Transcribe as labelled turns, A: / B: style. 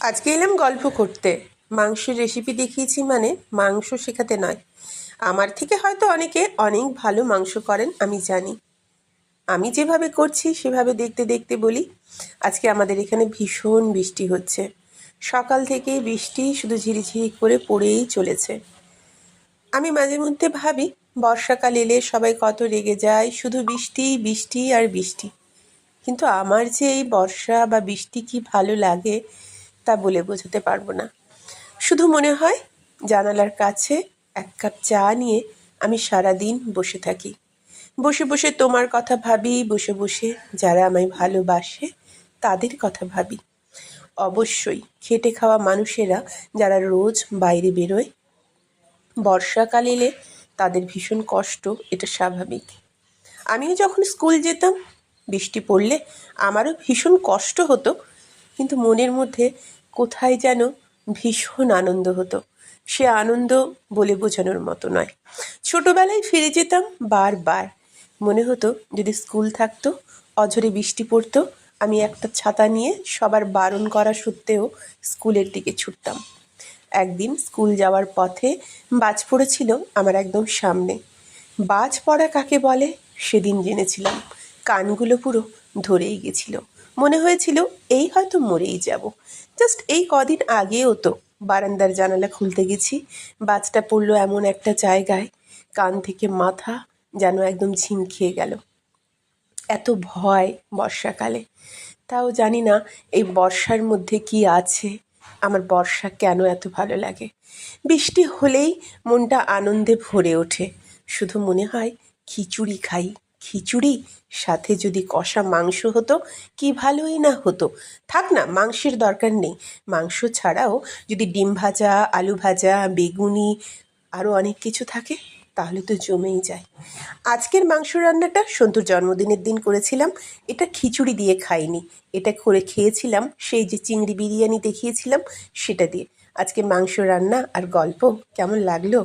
A: আজকে এলাম গল্প করতে। মাংসের রেসিপি দেখিয়েছি মানে মাংস শেখাতে নয়। আমার থেকে হয়তো অনেকে অনেক ভালো মাংস করেন, আমি জানি। আমি যেভাবে করছি, সেভাবে দেখতে দেখতে বলি, আজকে আমাদের এখানে ভীষণ বৃষ্টি হচ্ছে। সকাল থেকে বৃষ্টি শুধু ঝিরিঝিরি করে পড়েই চলেছে। আমি মাঝে মধ্যে ভাবি, বর্ষাকাল এলে সবাই কত রেগে যায়, শুধু বৃষ্টি বৃষ্টি আর বৃষ্টি। কিন্তু আমার যে এই বর্ষা বা বৃষ্টি কি ভালো লাগে তা বলে বোঝাতে পারব না। শুধু মনে হয় জানালার কাছে এক কাপ চা নিয়ে আমি সারা দিন বসে থাকি। বসে বসে তোমার কথা ভাবি, বসে বসে যারা আমায় ভালোবাসে তাদের কথা ভাবি। অবশ্যই খেটে খাওয়া মানুষেরা যারা রোজ বাইরে বেরোয়, বর্ষাকাল এলে তাদের ভীষণ কষ্ট, এটা স্বাভাবিক। আমিও যখন স্কুল যেতাম, বৃষ্টি পড়লে আমারও ভীষণ কষ্ট হতো, কিন্তু মনের মধ্যে কোথায় যেন ভীষণ আনন্দ হতো। সে আনন্দ বলে বোঝানোর মতো নয়। ছোটবেলায় ফিরে যেতাম বারবার। মনে হতো যদি স্কুল থাকতো, অঝরে বৃষ্টি পড়তো, আমি একটা ছাতা নিয়ে সবার বারণ করা সত্ত্বেও স্কুলের দিকে ছুটতাম। একদিন স্কুল যাওয়ার পথে বাজ পড়েছিল আমার একদম সামনে। বাজ পড়া কাকে বলে সেদিন জেনেছিলাম। কানগুলো পুরো ধরেই গেছিল। মনে হয়েছিল, এই হয়তো মরেই যাব। জাস্ট এই কদিন আগেও তো বারান্দার জানালা খুলতে গেছি। বাজটা পড়ল এমন একটা জায়গায়, কান থেকে মাথা যেন একদম ঝিমখিয়ে গেল। এত ভয় বর্ষাকালে। তাও জানি না এই বর্ষার মধ্যে কি আছে, আমার বর্ষা কেন এত ভালো লাগে। বৃষ্টি হলেই মনটা আনন্দে ভরে ওঠে। শুধু মনে হয় খিচুড়ি খাই। খিচুড়ি, সাথে যদি কষা মাংস হতো, কি ভালোই না হতো। থাক না, মাংসের দরকার নেই। মাংস ছাড়াও যদি ডিম ভাজা, আলু ভাজা, বেগুনি আরও অনেক কিছু থাকে, তাহলে তো জমেই যায়। আজকের মাংস রান্নাটা সন্তুর জন্মদিনের দিন করেছিলাম। এটা খিচুড়ি দিয়ে খাইনি। এটা করে খেয়েছিলাম, সেই যে চিংড়ি বিরিয়ানি দেখিয়েছিলাম, সেটা দিয়ে। আজকে মাংস রান্না আর গল্প কেমন লাগল?